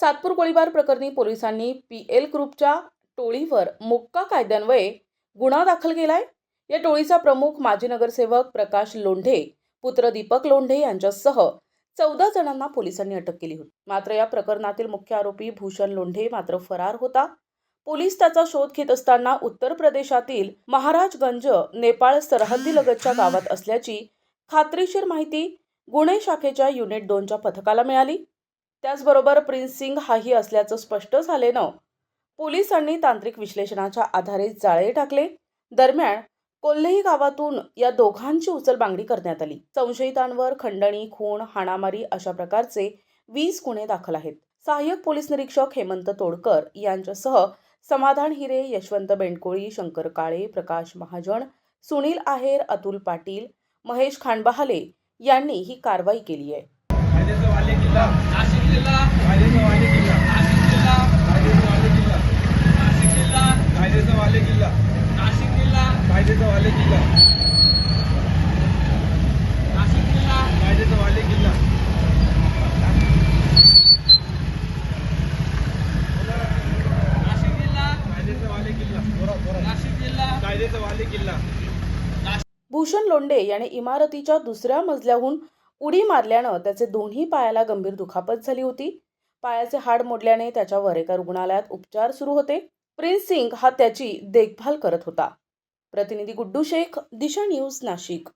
सातपूर गोळीबार प्रकरणी पोलिसांनी पी एल ग्रुपच्या टोळीवर मोक्का कायद्यान्वये गुन्हा दाखल केलाय. या टोळीचा प्रमुख माजी नगरसेवक प्रकाश लोंढे पुत्र दीपक लोंढे यांच्यासह चौदा जणांना पोलिसांनी अटक केली होती. मात्र या प्रकरणातील मुख्य आरोपी भूषण लोंढे मात्र फरार होता. पोलीस त्याचा शोध घेत असताना उत्तर प्रदेशातील महाराजगंज नेपाळ सरहद्दीलगतच्या गावात असल्याची खात्रीशीर माहिती गुन्हे शाखेच्या युनिट दोनच्या पथकाला मिळाली. त्याचबरोबर प्रिन्स सिंग हाही असल्याचं स्पष्ट झाल्यानं पोलिसांनी तांत्रिक विश्लेषणाच्या आधारे जाळे टाकले. दरम्यान कोल्हेही गावातून या दोघांची उचलबांगडी करण्यात आली. संशयितांवर खंडणी खून हाणामारी अशा प्रकारचे वीस गुन्हे दाखल आहेत. सहाय्यक पोलीस निरीक्षक हेमंत तोडकर यांच्यासह समाधान हिरे यशवंत बेंडकोळी शंकर काळे प्रकाश महाजन सुनील आहेर अतुल पाटील महेश खांडबहाले यांनी ही कारवाई केली आहे. कायद्याचा वाले किल्ला नाशिक जिल्हा कायद्याचा वाले किल्ला नाशिक जिल्हा कायद्याचा वाले किल्ला नाशिक जिल्हा कायद्याचा वाले किल्ला नाशिक जिल्हा कायद्याचा वाले किल्ला नाशिक जिल्हा कायद्याचा वाले किल्ला जोरात, जोरात. नाशिक जिल्हा. कायद्याचा वाले किल्ला भूषण लोंढे याने इमारतीच्या दुसऱ्या मजल्याहून उडी मारल्यानं त्याचे दोन्ही पायाला गंभीर दुखापत झाली होती. पायाचे हाड मोडल्याने त्याच्यावर एका रुग्णालयात उपचार सुरू होते. प्रिन्स सिंग हा त्याची देखभाल करत होता. प्रतिनिधी गुड्डू शेख दिशा न्यूज नाशिक.